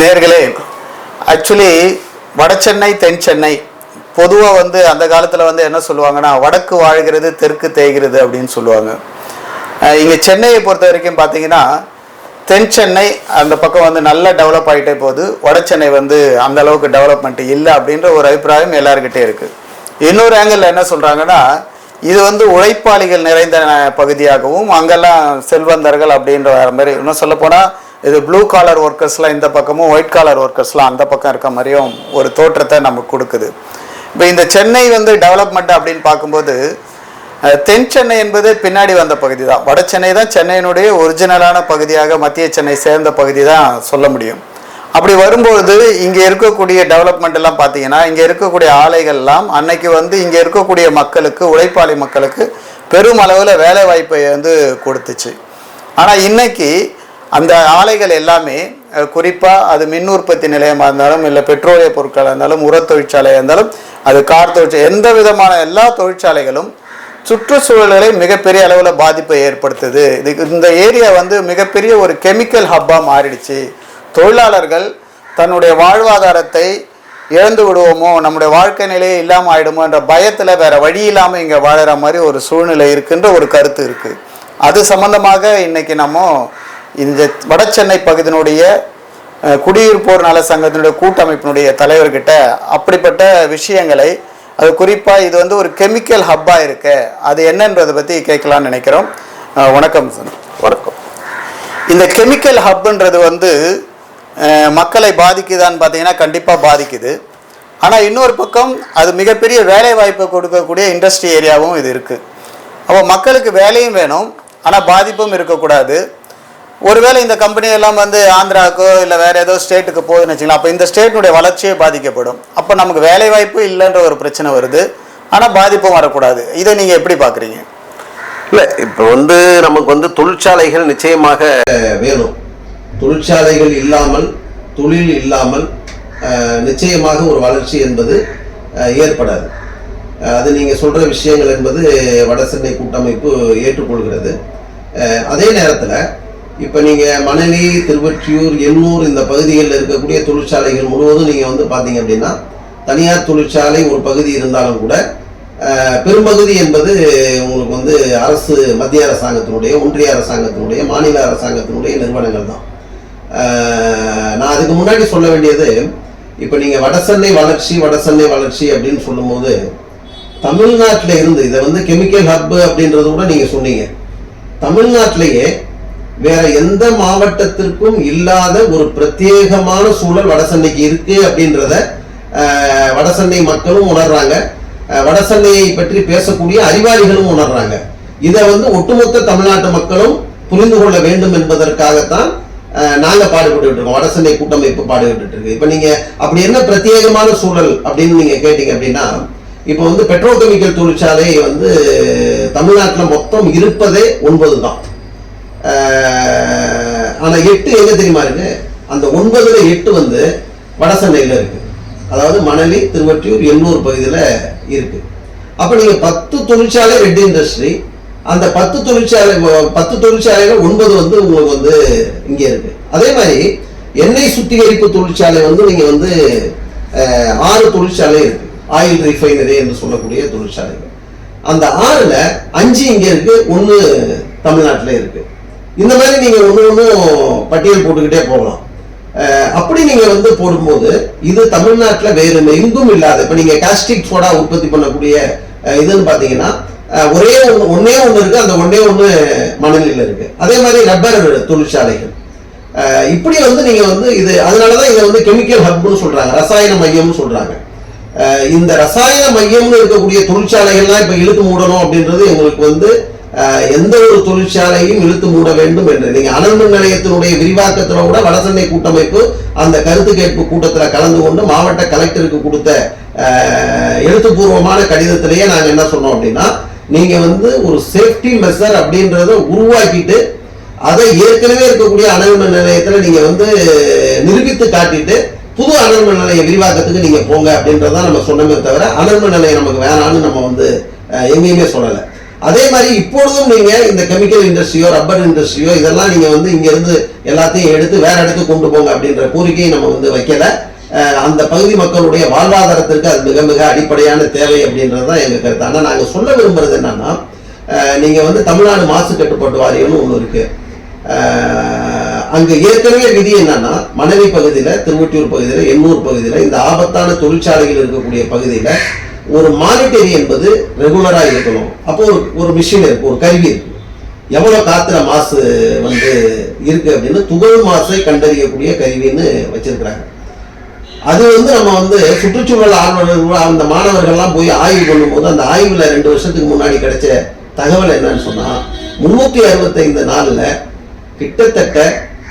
நேர்களே ஆக்சுவலி வட சென்னை தென் சென்னை பொதுவாக வந்து அந்த காலத்தில் வந்து என்ன சொல்லுவாங்கன்னா வடக்கு வாழ்கிறது தெற்கு தேய்கிறது அப்படின்னு சொல்லுவாங்க. இங்கே சென்னையை பொறுத்த வரைக்கும் பார்த்தீங்கன்னா தென் சென்னை அந்த பக்கம் வந்து நல்லா டெவலப் ஆகிட்டே போகுது. வட சென்னை வந்து அந்த அளவுக்கு டெவலப்மெண்ட் இல்லை அப்படின்ற ஒரு அபிப்பிராயம் எல்லாருக்கிட்டே இருக்குது இன்னொரு ஆங்கிள் என்ன சொல்கிறாங்கன்னா இது வந்து உழைப்பாளிகள் நிறைந்த பகுதியாகவும் அங்கெல்லாம் செல்வந்தர்கள் அப்படின்ற மாதிரி இன்னும் சொல்லப்போனால் இது ப்ளூ காலர் ஒர்க்கர்ஸ்லாம் இந்த பக்கமும் ஒயிட் காலர் ஒர்க்கர்ஸ்லாம் அந்த பக்கம் இருக்க மாதிரியும் ஒரு தோற்றத்தை நமக்கு கொடுக்குது. இப்போ இந்த சென்னை வந்து டெவலப்மெண்ட் அப்படின்னு பார்க்கும்போது தென் சென்னை என்பது பின்னாடி வந்த பகுதி தான் வட சென்னை தான் சென்னையினுடைய ஒரிஜினலான பகுதியாக மத்திய சென்னை சேர்ந்த பகுதி தான் சொல்ல முடியும். அப்படி வரும்பொழுது இங்கே இருக்கக்கூடிய டெவலப்மெண்ட் எல்லாம் பார்த்தீங்கன்னா இங்கே இருக்கக்கூடிய ஆலைகள்லாம் அன்னைக்கு வந்து இங்கே இருக்கக்கூடிய மக்களுக்கு உழைப்பாளி மக்களுக்கு பெரும் அளவில் வேலை வாய்ப்பை வந்து கொடுத்துச்சு. ஆனால் இன்னைக்கு அந்த ஆலைகள் எல்லாமே குறிப்பாக அது மின் உற்பத்தி நிலையமாக இருந்தாலும் இல்லை பெட்ரோலிய பொருட்களாக இருந்தாலும் உர தொழிற்சாலையாக இருந்தாலும் அது கார் தொழிற்சாலை எந்த விதமான எல்லா தொழிற்சாலைகளும் சுற்றுச்சூழல்களை மிகப்பெரிய அளவில் பாதிப்பை ஏற்படுத்துது. இது இந்த ஏரியா வந்து மிகப்பெரிய ஒரு கெமிக்கல் ஹப்பாக மாறிடுச்சு. தொழிலாளர்கள் தன்னுடைய வாழ்வாதாரத்தை இழந்து விடுவோமோ நம்முடைய வாழ்க்கை நிலையே இல்லாமல் ஆகிடுமோ என்ற பயத்தில் வேறு வழி இல்லாமல் இங்கே வாழற மாதிரி ஒரு சூழ்நிலை இருக்குன்ற ஒரு கருத்து இருக்குது அது சம்மந்தமாக இன்னைக்கு நம்ம இந்த வட சென்னை பகுதியினுடைய குடியிருப்போர் நல சங்கத்தினுடைய கூட்டமைப்பினுடைய தலைவர்கிட்ட அப்படிப்பட்ட விஷயங்களை அது குறிப்பாக இது வந்து ஒரு கெமிக்கல் ஹப்பாக இருக்கு. அது என்னன்றதை பற்றி கேட்கலாம்னு நினைக்கிறோம். வணக்கம் சார். வணக்கம். இந்த கெமிக்கல் ஹப்ன்றது வந்து மக்களை பாதிக்குதான்னு பார்த்தீங்கன்னா கண்டிப்பாக பாதிக்குது. ஆனால் இன்னொரு பக்கம் அது மிகப்பெரிய வேலை வாய்ப்பை கொடுக்கக்கூடிய இண்டஸ்ட்ரி ஏரியாவும் இது இருக்குது அப்போ மக்களுக்கு வேலையும் வேணும் ஆனால் பாதிப்பும் இருக்கக்கூடாது. ஒருவேளை இந்த கம்பெனி எல்லாம் வந்து ஆந்திராவுக்கோ இல்லை வேறு ஏதோ ஸ்டேட்டுக்கு போகுதுன்னு வச்சுக்கலாம் அப்போ இந்த ஸ்டேட்டினுடைய வளர்ச்சியே பாதிக்கப்படும். அப்போ நமக்கு வேலை வாய்ப்பு இல்லைன்ற ஒரு பிரச்சனை வருது. ஆனால் பாதிப்பும் வரக்கூடாது. இதை நீங்கள் எப்படி பார்க்குறீங்க இல்லை இப்போ வந்து நமக்கு வந்து தொழிற்சாலைகள் நிச்சயமாக வேணும். தொழிற்சாலைகள் இல்லாமல் தொழில் இல்லாமல் நிச்சயமாக ஒரு வளர்ச்சி என்பது ஏற்படாது. அது நீங்கள் சொல்கிற விஷயங்கள் என்பது வடசென்னை கூட்டமைப்பு ஏற்றுக்கொள்கிறது. அதே நேரத்தில் இப்போ நீங்கள் மணலி திருவொற்றியூர் எண்ணூர் இந்த பகுதிகளில் இருக்கக்கூடிய தொழிற்சாலைகள் முழுவதும் நீங்கள் வந்து பார்த்தீங்க அப்படின்னா தனியார் தொழிற்சாலை ஒரு பகுதி இருந்தாலும் கூட பெரும்பகுதி என்பது உங்களுக்கு வந்து அரசு மத்திய அரசாங்கத்தினுடைய ஒன்றிய அரசாங்கத்தினுடைய மாநில அரசாங்கத்தினுடைய நிறுவனங்கள் தான். நான் அதுக்கு முன்னாடி சொல்ல வேண்டியது இப்போ நீங்கள் வடசென்னை வளர்ச்சி வடசென்னை வளர்ச்சி அப்படின்னு சொல்லும்போது தமிழ்நாட்டில் இருந்து இதை வந்து கெமிக்கல் ஹப் அப்படின்றது கூட நீங்கள் சொன்னீங்க. தமிழ்நாட்டிலேயே வேற எந்த மாவட்டத்திற்கும் இல்லாத ஒரு பிரத்யேகமான சூழல் வடசென்னைக்கு இருக்கு அப்படின்றத வடசென்னை மக்களும் உணர்றாங்க. வடசென்னையை பற்றி பேசக்கூடிய அறிவாளிகளும் உணர்றாங்க. இதை வந்து ஒட்டுமொத்த தமிழ்நாட்டு மக்களும் புரிந்து கொள்ள வேண்டும் என்பதற்காகத்தான் அஹ், நாங்க பாடுபட்டு இருக்கோம். வடசென்னை கூட்டமைப்பு பாடுபட்டு இருக்கு. இப்ப நீங்க அப்படி என்ன பிரத்யேகமான சூழல் அப்படின்னு நீங்க கேட்டீங்க அப்படின்னா இப்போ வந்து பெட்ரோகெமிக்கல் தொழிற்சாலை வந்து தமிழ்நாட்டில் மொத்தம் இருப்பதே ஒன்பது தான் ஆனால் எட்டு எங்கே தெரியுமா இருக்கு? அந்த ஒன்பதுல எட்டு வந்து வடசென்னையில் இருக்கு. அதாவது மணலி திருவற்றியூர் எண்ணூர் பகுதியில் இருக்கு. அப்போ நீங்கள் பத்து தொழிற்சாலை ரெட் இண்டஸ்ட்ரி அந்த பத்து தொழிற்சாலை பத்து தொழிற்சாலைகள் ஒன்பது வந்து உங்களுக்கு வந்து இங்கே இருக்கு. அதே மாதிரி எண்ணெய் சுத்திகரிப்பு தொழிற்சாலை வந்து நீங்கள் வந்து ஆறு தொழிற்சாலை இருக்கு. ஆயில் ரிஃபைனரி என்று சொல்லக்கூடிய தொழிற்சாலைகள். அந்த ஆறில் அஞ்சு இங்கே இருக்கு ஒன்று தமிழ்நாட்டில் இருக்குது இந்த மாதிரி நீங்கள் ஒன்று ஒன்றும் பட்டியல் போட்டுக்கிட்டே போகலாம். அப்படி நீங்கள் வந்து போடும்போது இது தமிழ்நாட்டில் வேறு எங்கும் இல்லாத இப்போ நீங்கள் காஸ்டிக் சோடா உற்பத்தி பண்ணக்கூடிய இதுன்னு பார்த்தீங்கன்னா ஒரே ஒன்று ஒன்றே ஒன்று இருக்குது அந்த ஒன்றே ஒன்று மணலில் இருக்குது அதே மாதிரி ரப்பர் தொழிற்சாலைகள். இப்படி வந்து நீங்கள் வந்து இது அதனால தான் இதை வந்து கெமிக்கல் ஹப்னு சொல்கிறாங்க ரசாயன மையம்னு சொல்கிறாங்க இந்த ரசாயன மையம்னு இருக்கக்கூடிய தொழிற்சாலைகள்லாம் இப்போ இழுத்து மூடணும் அப்படின்றது எங்களுக்கு வந்து எந்த ஒரு தொழிற்சாலையும் இழுத்து மூட வேண்டும் என்று. நீங்க அனல்மின் நிலையத்தினுடைய விரிவாக்கத்துல கூட வடசென்னை கூட்டமைப்பு அந்த கருத்து கேட்பு கூட்டத்துல கலந்து கொண்டு மாவட்ட கலெக்டருக்கு கொடுத்த எழுத்துப்பூர்வமான கடிதத்திலேயே நாங்க என்ன சொன்னோம் அப்படின்னா நீங்க வந்து ஒரு சேஃப்டி மெஷர் அப்படின்றத உருவாக்கிட்டு அதை ஏற்கனவே இருக்கக்கூடிய அனல்மின் நிலையத்தில் நிலையத்துல நீங்க வந்து நிரூபித்து காட்டிட்டு புது அனல்மின் நிலைய விரிவாக்கத்துக்கு நீங்க போங்க அப்படின்றதான் நம்ம சொன்னமே தவிர அனல்மின் நிலையம் நமக்கு வேணாம்னு நம்ம வந்து எங்கேயுமே சொல்லலை. அதே மாதிரி இப்பொழுதும் நீங்க இந்த கெமிக்கல் இண்டஸ்ட்ரியோ ரப்பர் இண்டஸ்ட்ரியோ இதெல்லாம் நீங்க வந்து இங்க இருந்து எல்லாத்தையும் எடுத்து வேற இடத்துக்கு கொண்டு போங்க அப்படின்ற கோரிக்கையை நம்ம வந்து வைக்கல. அந்த பகுதி மக்களுடைய வாழ்வாதாரத்திற்கு அது மிக மிக அடிப்படையான தேவை அப்படின்றது தான் எங்க கருத்து. ஆனா நாங்க சொல்ல விரும்புறது என்னன்னா நீங்க வந்து தமிழ்நாடு மாசு கட்டுப்பாட்டு வாரியம்னு ஒண்ணு இருக்கு. அங்க ஏற்கனவே விதி என்னன்னா மணலி பகுதியில திருவொட்டியூர் பகுதியில எண்ணூர் பகுதியில இந்த ஆபத்தான தொழிற்சாலைகள் இருக்கக்கூடிய பகுதியில ஒரு மானிட்டரி என்பது ரெகுலராக இருக்கணும். அப்போ ஒரு ஒரு மிஷின் இருக்கு ஒரு கருவி இருக்கு. எவ்வளோ காத்துல மாசு வந்து இருக்கு அப்படின்னு துகள் மாசை கண்டறியக்கூடிய கருவின்னு வச்சிருக்கிறாங்க. அது வந்து நம்ம வந்து சுற்றுச்சூழல் ஆர்வலர்கள் அந்த மாணவர்கள்லாம் போய் ஆய்வு பண்ணும்போது அந்த ஆய்வில் ரெண்டு வருஷத்துக்கு முன்னாடி கிடைச்ச தகவல் என்னன்னு சொன்னால் முன்னூத்தி அறுபத்தைந்து நாளில் கிட்டத்தட்ட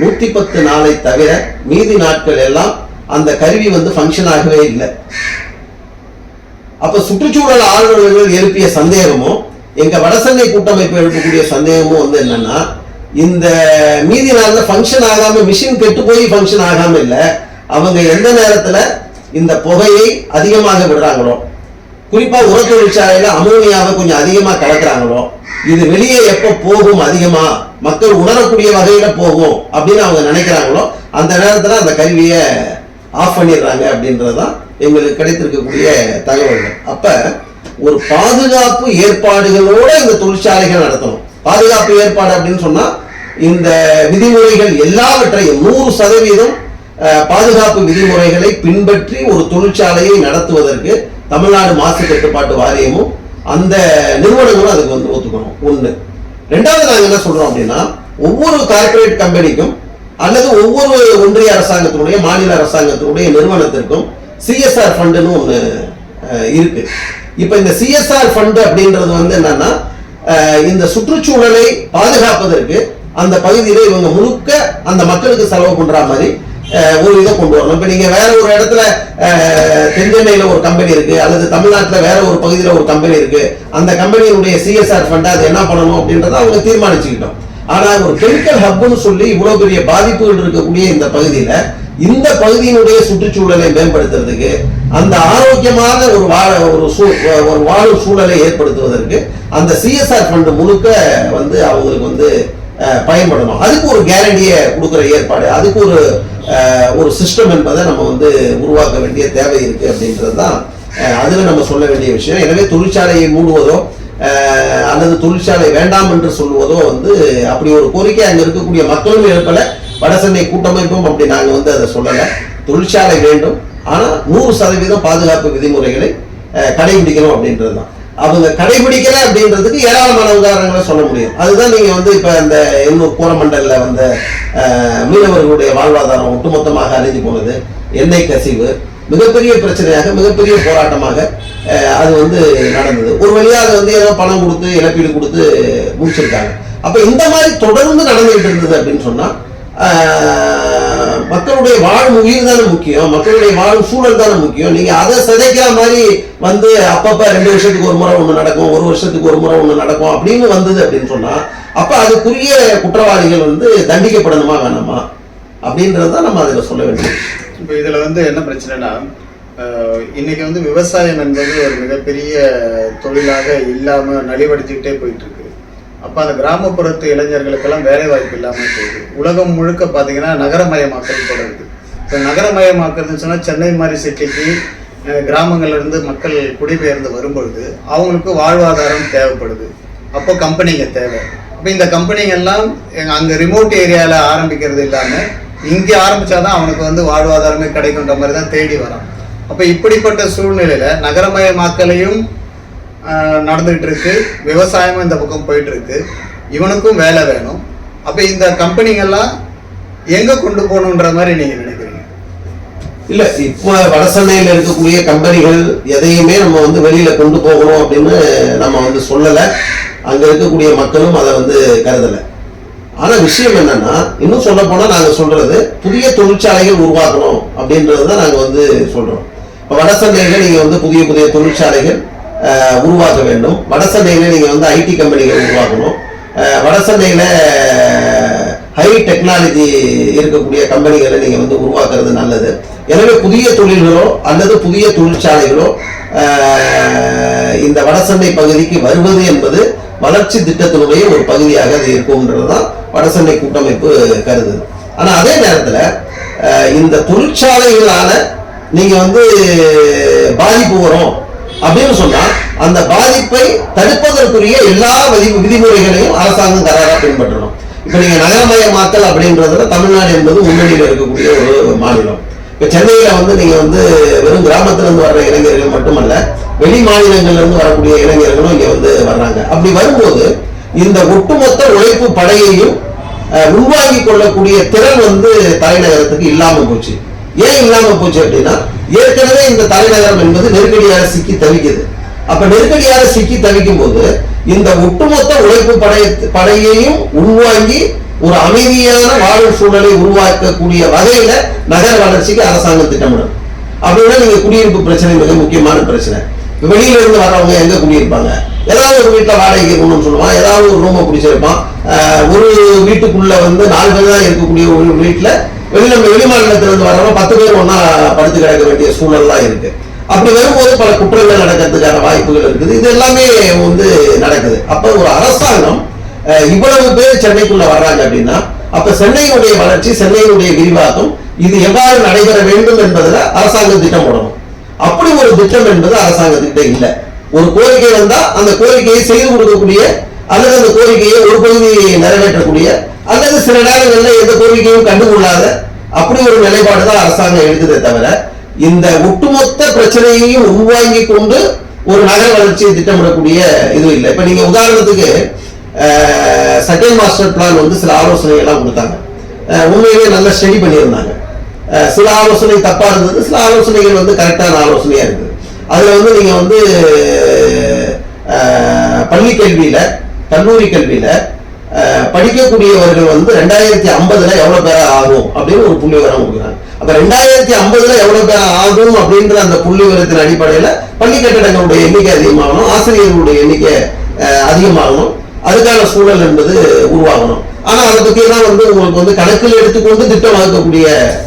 நூற்றி பத்து நாளை தவிர மீதி நாட்கள் எல்லாம் அந்த கருவி வந்து ஃபங்க்ஷன் ஆகவே இல்லை. அப்ப சுற்றுச்சூழல் ஆர்வலர்கள் எழுப்பிய சந்தேகமும் எங்க வடசங்கை கூட்டமைப்பு எழுப்பக்கூடிய சந்தேகமும் வந்து என்னன்னா இந்த மீதி நேரத்தில் ஃபங்க்ஷன் ஆகாம மிஷின் கெட்டு போய் ஃபங்க்ஷன் ஆகாம இல்லை அவங்க எந்த நேரத்துல இந்த புகையை அதிகமாக விடுறாங்களோ குறிப்பா உர தொழிற்சாலையில அமோனியாவை கொஞ்சம் அதிகமா கலக்குறாங்களோ இது வெளியே எப்ப போகும் அதிகமா மக்கள் உணரக்கூடிய வகையில போகும் அப்படின்னு அவங்க நினைக்கிறாங்களோ அந்த நேரத்துல அந்த கருவியை ஆஃப் பண்ணிடுறாங்க அப்படின்றதான் எங்களுக்கு கிடைத்திருக்கக்கூடிய தகவல்கள். அப்ப ஒரு பாதுகாப்பு ஏற்பாடுகளோட இந்த தொழிற்சாலைகள் நடத்தணும். பாதுகாப்பு ஏற்பாடு அப்படின்னு சொன்னா இந்த விதிமுறைகள் எல்லாவற்றையும் நூறு சதவீதம் பாதுகாப்பு விதிமுறைகளை பின்பற்றி ஒரு தொழிற்சாலையை நடத்துவதற்கு தமிழ்நாடு மாசு கட்டுப்பாட்டு வாரியமும் அந்த நிறுவனங்களும் அதுக்கு வந்து ஒத்துக்கணும். ஒன்று ரெண்டாவது நாங்கள் என்ன சொல்றோம் அப்படின்னா ஒவ்வொரு கார்ப்பரேட் கம்பெனிக்கும் அல்லது ஒவ்வொரு ஒன்றிய அரசாங்கத்தினுடைய மாநில அரசாங்கத்தினுடைய நிறுவனத்திற்கும் சிஎஸ்ஆர் ஃபண்டுன்னு ஒன்று இருக்கு. இப்போ இந்த சிஎஸ்ஆர் ஃபண்டு அப்படின்றது வந்து என்னன்னா இந்த சுற்றுச்சூழலை பாதுகாப்பதற்கு அந்த பகுதியில இவங்க முழுக்க அந்த மக்களுக்கு செலவு பண்ற மாதிரி ஒரு இதை கொண்டு வரணும். இப்போ நீங்க வேற ஒரு இடத்துல தென்சென்னையில் ஒரு கம்பெனி இருக்கு அல்லது தமிழ்நாட்டில் வேற ஒரு பகுதியில் ஒரு கம்பெனி இருக்கு அந்த கம்பெனியினுடைய சிஎஸ்ஆர் ஃபண்டை அது என்ன பண்ணணும் அப்படின்றத அவங்க தீர்மானிச்சுக்கிட்டோம். ஆனால் ஒரு கெமிக்கல் ஹப்னு சொல்லி இவ்வளவு பெரிய பாதிப்புகள் இருக்கக்கூடிய இந்த பகுதியில இந்த பகுதியினுடைய சுற்றுச்சூழலை மேம்படுத்துறதுக்கு அந்த ஆரோக்கியமான ஒரு வாழ ஒரு சூ ஒரு வாழும் சூழலை ஏற்படுத்துவதற்கு அந்த சிஎஸ்ஆர் ஃபண்டு முழுக்க வந்து அவங்களுக்கு வந்து பயன்படணும். அதுக்கு ஒரு கேரண்டியை கொடுக்குற ஏற்பாடு அதுக்கு ஒரு ஒரு சிஸ்டம் என்பதை நம்ம வந்து உருவாக்க வேண்டிய தேவை இருக்கு அப்படின்றது தான் அஹ், அதுல நம்ம சொல்ல வேண்டிய விஷயம். எனவே தொழிற்சாலையை மூடுவதோ அல்லது தொழிற்சாலை வேண்டாம் என்று சொல்லுவதோ வந்து அப்படி ஒரு கோரிக்கை அங்கே இருக்கக்கூடிய மக்களும் எழுப்பல வடசென்னை கூட்டமைப்பும் அப்படி நாங்கள் வந்து அதை சொல்லலை. தொழிற்சாலை வேண்டும். ஆனால் நூறு சதவீதம் பாதுகாப்பு விதிமுறைகளை கடைபிடிக்கணும் அப்படின்றது தான் அவங்க கடைபிடிக்கல அப்படின்றதுக்கு ஏராளமான உதாரணங்களை சொல்ல முடியும். அதுதான் நீங்க வந்து இப்ப இந்த இன்னும் கோரமண்டல்ல வந்த மீனவர்களுடைய வாழ்வாதாரம் ஒட்டுமொத்தமாக அழிஞ்சு போனது. எண்ணெய் கசிவு மிகப்பெரிய பிரச்சனையாக மிகப்பெரிய போராட்டமாக அது வந்து நடந்தது. ஒரு வழியா வந்து ஏதோ பணம் கொடுத்து இழப்பீடு கொடுத்து முடிச்சிருக்காங்க. அப்ப இந்த மாதிரி தொடர்ந்து நடந்துகிட்டு இருந்தது அப்படின்னு சொன்னா மக்களுடைய வாழும் உயிர் தானே முக்கியம் மக்களுடைய வாழும் சூழல் தானே முக்கியம். நீங்க அதை சிதைக்கிற மாதிரி வந்து அப்பப்ப ரெண்டு வருஷத்துக்கு ஒரு முறை ஒண்ணு நடக்கும் ஒரு வருஷத்துக்கு ஒரு முறை ஒண்ணு நடக்கும் அப்படின்னு வந்தது அப்படின்னு சொன்னா அப்ப அதுக்குரிய குற்றவாளிகள் வந்து தண்டிக்கப்படணுமா வேணாமா? அப்படின்றது தான் நம்ம அதுல சொல்ல வேண்டியது. இப்போ இதில் வந்து என்ன பிரச்சனைனா இன்னைக்கு வந்து விவசாயம் என்பது ஒரு மிகப்பெரிய தொழிலாக இல்லாமல் நலிவடைஞ்சிக்கிட்டே போயிட்டு இருக்கு அந்த கிராமப்புறத்து இளைஞர்களுக்கெல்லாம் வேலை வாய்ப்பு இல்லாமல் போகுது. உலகம் முழுக்க பார்த்தீங்கன்னா நகரமயமாக்கல் தொடருது. இப்போ நகரமயமாக்கல்னு சொன்னால் சென்னை மாதிரி சிட்டிக்கு கிராமங்கள்லேருந்து இருந்து மக்கள் குடிபெயர்ந்து வரும்பொழுது அவங்களுக்கு வாழ்வாதாரம் தேவைப்படுது. அப்போ கம்பெனிங்க தேவை. அப்போ இந்த கம்பெனிங்கெல்லாம் அங்கே ரிமோட் ஏரியாவில் ஆரம்பிக்கிறது இல்லாமல் இங்கே ஆரம்பித்தாதான் அவனுக்கு வந்து வாழ்வாதாரமே கிடைக்குன்ற மாதிரி தான் தேடி வரான். அப்போ இப்படிப்பட்ட சூழ்நிலையில் நகரமயமாக்கலையும் நடந்துகிட்டு இருக்கு. விவசாயமும் இந்த பக்கம் போயிட்டு இருக்கு இவனுக்கும் வேலை வேணும். அப்போ இந்த கம்பெனிங்கெல்லாம் எங்கே கொண்டு போகணுன்ற மாதிரி நீங்கள் நினைக்கிறீங்க? இல்லை இப்போ வடசென்னையில் இருக்கக்கூடிய கம்பெனிகள் எதையுமே நம்ம வந்து வெளியில் கொண்டு போகணும் அப்படின்னு நம்ம வந்து சொல்லலை. அங்கே இருக்கக்கூடிய மக்களும் அதை வந்து கருதலை. ஆனா விஷயம் என்னன்னா இன்னும் சொல்ல போனா நாங்க சொல்றது புதிய தொழிற்சாலைகள் உருவாக்கணும் அப்படின்றது தான் நாங்க வந்து சொல்றோம். இப்ப வடசென்னையில நீங்க வந்து புதிய புதிய தொழிற்சாலைகள் உருவாக்க வேண்டும். வடசென்னையில நீங்க வந்து ஐடி கம்பெனிகள் உருவாக்கணும். அஹ், ஹை டெக்னாலஜி இருக்கக்கூடிய கம்பெனிகளை நீங்க வந்து உருவாக்குறது நல்லது. எனவே புதிய தொழில்களோ அல்லது புதிய தொழிற்சாலைகளோ இந்த வடசந்தை பகுதிக்கு வருவது என்பது வளர்ச்சி திட்டத்தினுடைய ஒரு பகுதியாக அது இருக்கும்ன்றதுதான் வடசண்டை கூட்டமைப்பு கருது ஆனால் அதே நேரத்தில் இந்த தொழிற்சாலைகளால் நீங்கள் வந்து பாதிப்பு வரும் அப்படின்னு சொன்னால் அந்த பாதிப்பை தடுப்பதற்குரிய எல்லா விதி விதிமுறைகளையும் அரசாங்கம் தராரா பின்பற்றணும். இப்போ நீங்கள் நகரமயமாக்கல் அப்படின்றதுல தமிழ்நாடு என்பது முன்னணியில் இருக்கக்கூடிய ஒரு மாநிலம். இப்போ சென்னையில் வந்து நீங்கள் வந்து வெறும் கிராமத்திலிருந்து வர்ற இளைஞர்கள் மட்டுமல்ல வெளி மாநிலங்கள்லேருந்து வரக்கூடிய இளைஞர்களும் இங்கே வந்து வர்றாங்க. அப்படி வரும்போது இந்த ஒட்டுமொத்த உழைப்பு படையையும் அஹ், கொள்ளக்கூடிய திறன் வந்து தலைநகரத்துக்கு இல்லாமல் போச்சு. ஏன் இல்லாமல் போச்சு அப்படின்னா ஏற்கனவே இந்த தலைநகரம் என்பது நெருக்கடியாக சிக்கி தவிக்குது. அப்ப நெருக்கடியாக சிக்கி தவிக்கும் போது இந்த ஒட்டுமொத்த உழைப்பு படை படையையும் உள்வாங்கி ஒரு அமைதியான வாழும் சூழலை உருவாக்கக்கூடிய வகையில நகர வளர்ச்சிக்கு அரசாங்கம் திட்டமிடும். அப்படின்னா நீங்க குடியிருப்பு பிரச்சனை மிக முக்கியமான பிரச்சனை. வெளியில இருந்து வர்றவங்க எங்க குடியிருப்பாங்க? ஏதாவது ஒரு வீட்டில் வாடகைக்கு இருக்கணும்னு சொல்லுவான். ஏதாவது ஒரு ரூமை பிடிச்சிருப்பான் ஒரு வீட்டுக்குள்ள வந்து நாலு பேர் தான் இருக்கக்கூடிய ஒரு வீட்டில் வெளியில வெளி வர்றவங்க பத்து பேர் ஒன்றா படுத்து கிடக்க வேண்டிய சூழல்லாம் இருக்கு. அப்படி வரும்போது பல குற்றங்கள் நடக்கிறதுக்கான வாய்ப்புகள் இருக்குது. இது எல்லாமே வந்து நடக்குது. அப்போ ஒரு அரசாங்கம் இவ்வளவு பேர் சென்னைக்குள்ள வர்றாங்க அப்படின்னா அப்ப சென்னையினுடைய வளர்ச்சி சென்னையினுடைய விரிவாக்கம் இது எவ்வாறு நடைபெற வேண்டும் என்பதில் அரசாங்கம் திட்டம் போடணும். அப்படி ஒரு திட்டம் என்பது அரசாங்கத்திட்ட இல்லை. ஒரு கோரிக்கை வந்தா அந்த கோரிக்கையை செய்து கொடுக்கக்கூடிய அல்லது அந்த கோரிக்கையை ஒரு பகுதியை நிறைவேற்றக்கூடிய அல்லது சில நேரங்களில் எந்த கோரிக்கையும் கண்டுகொள்ளாத அப்படி ஒரு நிலைப்பாடு தான் அரசாங்கம் எடுக்குதே தவிர இந்த ஒட்டுமொத்த பிரச்சனையையும் உள்வாங்கி கொண்டு ஒரு நகர வளர்ச்சியை திட்டமிடக்கூடிய இது இல்லை. இப்ப நீங்க உதாரணத்துக்கு செகண்ட் மாஸ்டர் பிளான் வந்து சில ஆலோசனைகள்லாம் கொடுத்தாங்க. உண்மையிலேயே நல்லா ஸ்டடி பண்ணியிருந்தாங்க. சில ஆலோசனை தப்பா இருந்தது சில ஆலோசனைகள் வந்து கரெக்டான ஆலோசனையா இருக்குது அதுல வந்து நீங்க வந்து பள்ளி கல்வியில கல்லூரி கல்வியில படிக்கக்கூடியவர்கள் வந்து ரெண்டாயிரத்தி ஐம்பதுல எவ்வளவு பேர் ஆகும் அப்படின்னு ஒரு புள்ளி விவரம் கொடுக்குறாங்க. அப்ப ரெண்டாயிரத்தி ஐம்பதுல எவ்வளவு பேர் ஆகும் அப்படின்ற அந்த புள்ளி விவரத்தின் அடிப்படையில பள்ளி கட்டடங்களுடைய எண்ணிக்கை அதிகமாகணும் ஆசிரியர்களுடைய எண்ணிக்கை அதிகமாகணும். அதுக்கான சூழல் என்பது உருவாகணும். ஆனா அதை பத்தி எல்லாம் வந்து உங்களுக்கு வந்து கணக்கில் எடுத்துக்கொண்டு திட்டம் வகுக்கக்கூடிய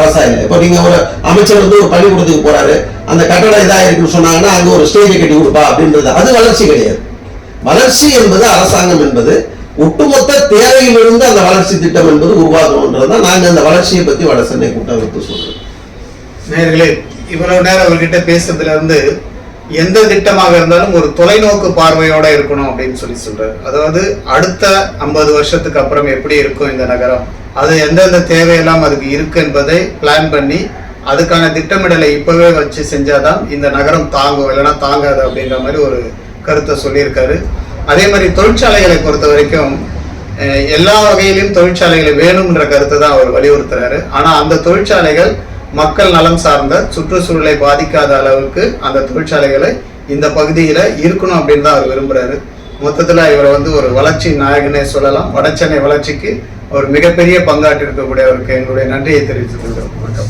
அரசாங்கம் இப்போ நீங்க ஒரு அமைச்சர் வந்து ஒரு பள்ளிக்கூடத்துக்கு போறாரு. அந்த கட்டடம் இதா இருக்குன்னு சொன்னாங்கன்னா அங்க ஒரு ஸ்டேஜை கட்டி கொடுப்பா அப்படின்றது. அது வளர்ச்சி கிடையாது. வளர்ச்சி என்பது அரசாங்கம் என்பது ஒட்டுமொத்த தேவையிலிருந்து அந்த வளர்ச்சி திட்டம் என்பது உருவாகணும்ன்றதுதான் நாங்க அந்த வளர்ச்சியை பத்தி வட சென்னை கூட்டமைப்பு சொல்றோம். நேர்களே இவ்வளவு நேரம் அவர்கிட்ட பேசுறதுல இருந்து எந்த திட்டமாக இருந்தாலும் ஒரு தொலைநோக்கு பார்வையோட இருக்கணும் அப்படின்னு சொல்லி சொல்றாரு. அதாவது அடுத்த ஐம்பது வருஷத்துக்கு அப்புறம் எப்படி இருக்கும் இந்த நகரம்? அது எந்தெந்த தேவையெல்லாம் அதுக்கு இருக்கு என்பதை பிளான் பண்ணி அதுக்கான திட்டமிடலை இப்பவே வச்சு செஞ்சாதான் இந்த நகரம் தாங்கும் இல்லைன்னா தாங்காது அப்படின்ற மாதிரி ஒரு கருத்தை சொல்லியிருக்காரு. அதே மாதிரி தொழிற்சாலைகளை பொறுத்த வரைக்கும் எல்லா வகையிலும் தொழிற்சாலைகளை வேணும்ன்ற கருத்தை தான் அவர் வலியுறுத்துறாரு. ஆனா அந்த தொழிற்சாலைகள் மக்கள் நலம் சார்ந்த சுற்றுச்சூழலை பாதிக்காத அளவுக்கு அந்த தொழிற்சாலைகளை இந்த பகுதியில் இருக்கணும் அப்படின்னு தான் அவர் விரும்புகிறாரு மொத்தத்தில் இவரை வந்து ஒரு வளர்ச்சி நாயகனே சொல்லலாம். வடச்சென்னை வளர்ச்சிக்கு ஒரு மிகப்பெரிய பங்காற்றிருக்கக்கூடியவருக்கு இருக்கக்கூடிய அவருக்கு எங்களுடைய நன்றியை தெரிவித்துக் கொள்கிறோம். வணக்கம்.